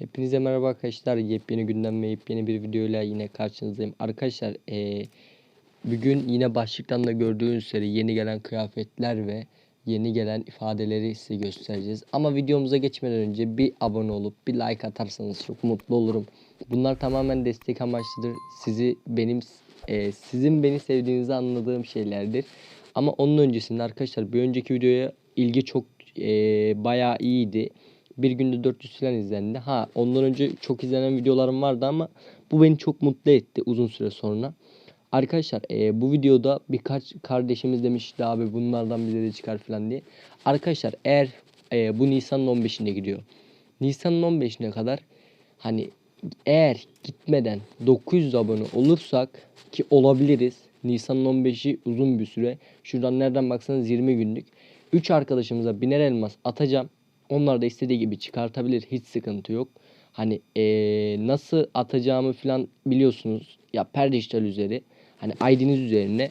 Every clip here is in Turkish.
Hepinize merhaba arkadaşlar. Yepyeni gündem ve yepyeni bir videoyla yine karşınızdayım. Arkadaşlar eee, bugün yine başlıktan da gördüğünüz üzere yeni gelen kıyafetler ve yeni gelen ifadeleri size göstereceğiz. Ama videomuza geçmeden önce bir abone olup bir like atarsanız çok mutlu olurum. Bunlar tamamen destek amaçlıdır. Sizi benim eee, sizin beni sevdiğinizi anladığım şeylerdir. Ama onun öncesinde arkadaşlar bir önceki videoya ilgi çok eee bayağı iyiydi. Bir günde 400 falan izlendi. Ha ondan önce çok izlenen videolarım vardı ama bu beni çok mutlu etti uzun süre sonra. Arkadaşlar e, bu videoda birkaç kardeşimiz demişti abi bunlardan bize de çıkar falan diye. Arkadaşlar eğer e, bu Nisan'ın 15'inde gidiyor. Nisan'ın 15'ine kadar hani eğer gitmeden 900 abone olursak ki olabiliriz. Nisan'ın 15'i uzun bir süre. Şuradan nereden baksanız 20 günlük. 3 arkadaşımıza biner elmas atacağım. Onlar da istediği gibi çıkartabilir. Hiç sıkıntı yok. Hani eee, nasıl atacağımı falan biliyorsunuz. Ya per dijital üzeri. Hani ID'niz üzerine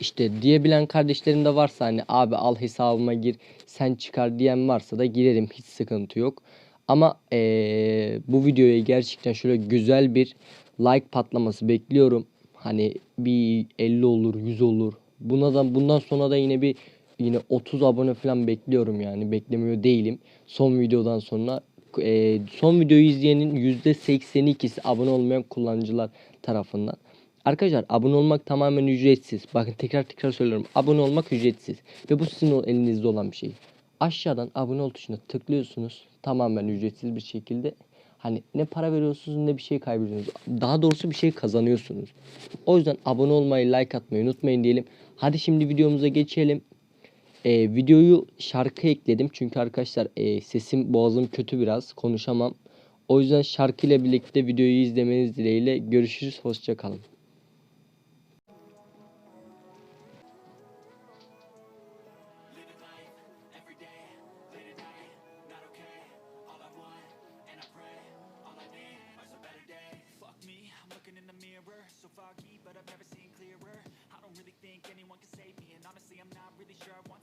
işte diyebilen kardeşlerim de varsa hani abi al hesabıma gir sen çıkar diyen varsa da girerim hiç sıkıntı yok. Ama eee, bu videoya gerçekten şöyle güzel bir like patlaması bekliyorum. Hani bir 50 olur 100 olur. Buna da bundan sonra da yine bir yine 30 abone falan bekliyorum yani beklemiyor değilim. Son videodan sonra eee, son videoyu izleyenin %82'si abone olmayan kullanıcılar tarafından. Arkadaşlar abone olmak tamamen ücretsiz. Bakın tekrar tekrar söylüyorum. Abone olmak ücretsiz. Ve bu sizin elinizde olan bir şey. Aşağıdan abone ol tuşuna tıklıyorsunuz. Tamamen ücretsiz bir şekilde. Hani ne para veriyorsunuz ne bir şey kaybediyorsunuz. Daha doğrusu bir şey kazanıyorsunuz. O yüzden abone olmayı, like atmayı unutmayın diyelim. Hadi şimdi videomuza geçelim. Ee, videoyu şarkı ekledim. Çünkü arkadaşlar e, sesim boğazım kötü biraz. Konuşamam. O yüzden şarkı ile birlikte videoyu izlemeniz dileğiyle. Görüşürüz. Hoşça kalın. Fuck me, I'm looking in the mirror, so foggy, but I've never seen clearer. I don't really think anyone can save me, and honestly, I'm not really sure I want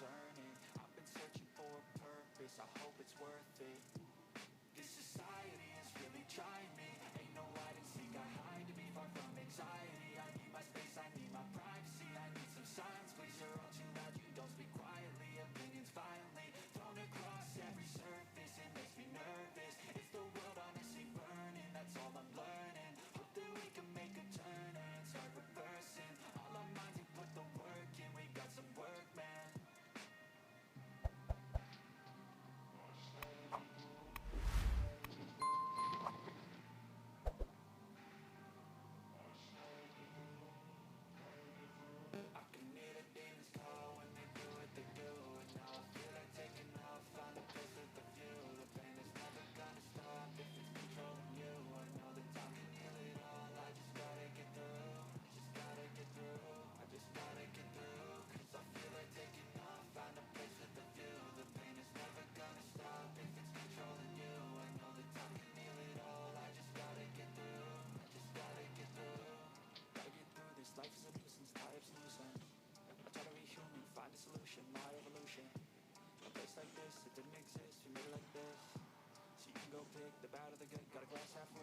concerning I've been searching for a purpose, I hope it's worth it. This society is really trying me got a glass half full.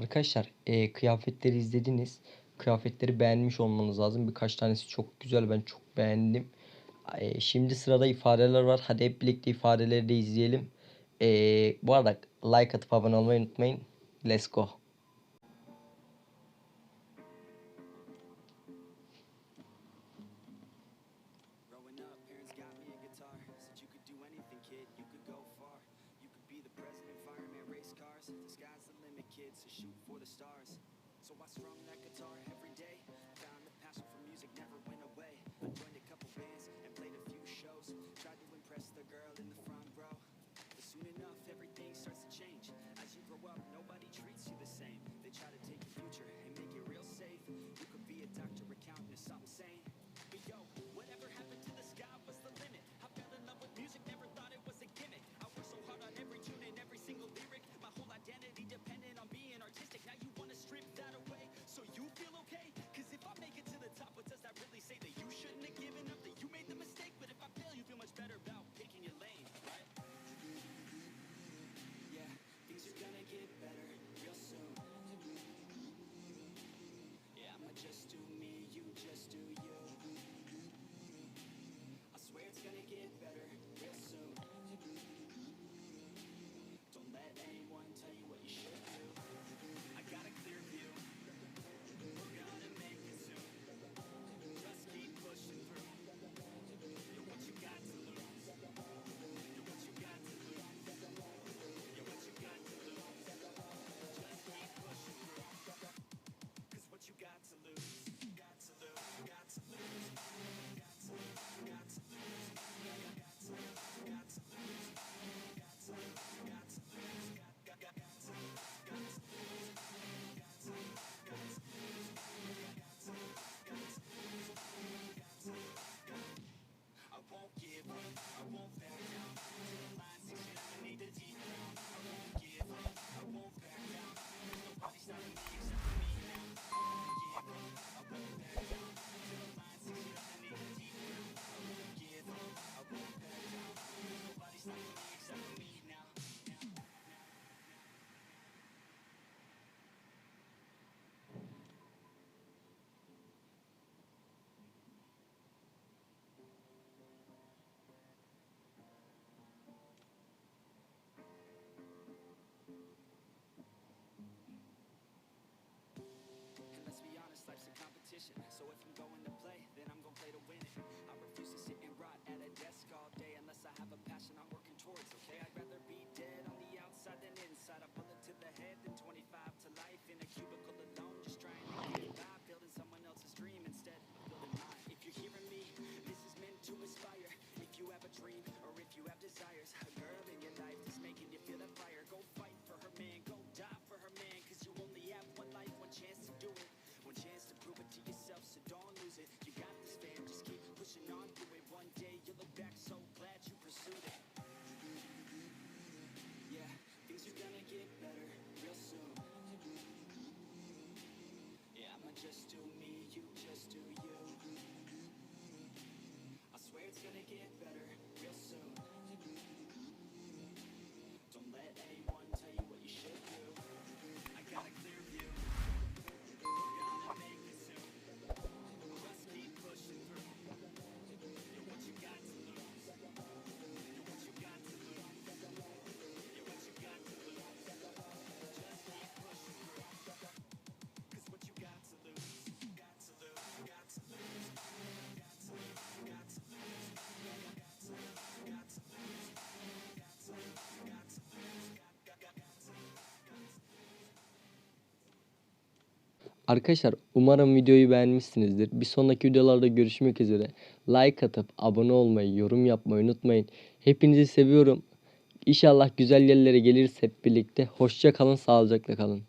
Arkadaşlar e, kıyafetleri izlediniz. Kıyafetleri beğenmiş olmanız lazım. Birkaç tanesi çok güzel. Ben çok beğendim. E, şimdi sırada ifadeler var. Hadi hep birlikte ifadeleri de izleyelim. E, bu arada like atıp abone olmayı unutmayın. Let's go. kids to shoot for the stars. So I strung that guitar heavy. desires. Arkadaşlar umarım videoyu beğenmişsinizdir. Bir sonraki videolarda görüşmek üzere. Like atıp abone olmayı, yorum yapmayı unutmayın. Hepinizi seviyorum. İnşallah güzel yerlere geliriz hep birlikte. Hoşça kalın, sağlıcakla kalın.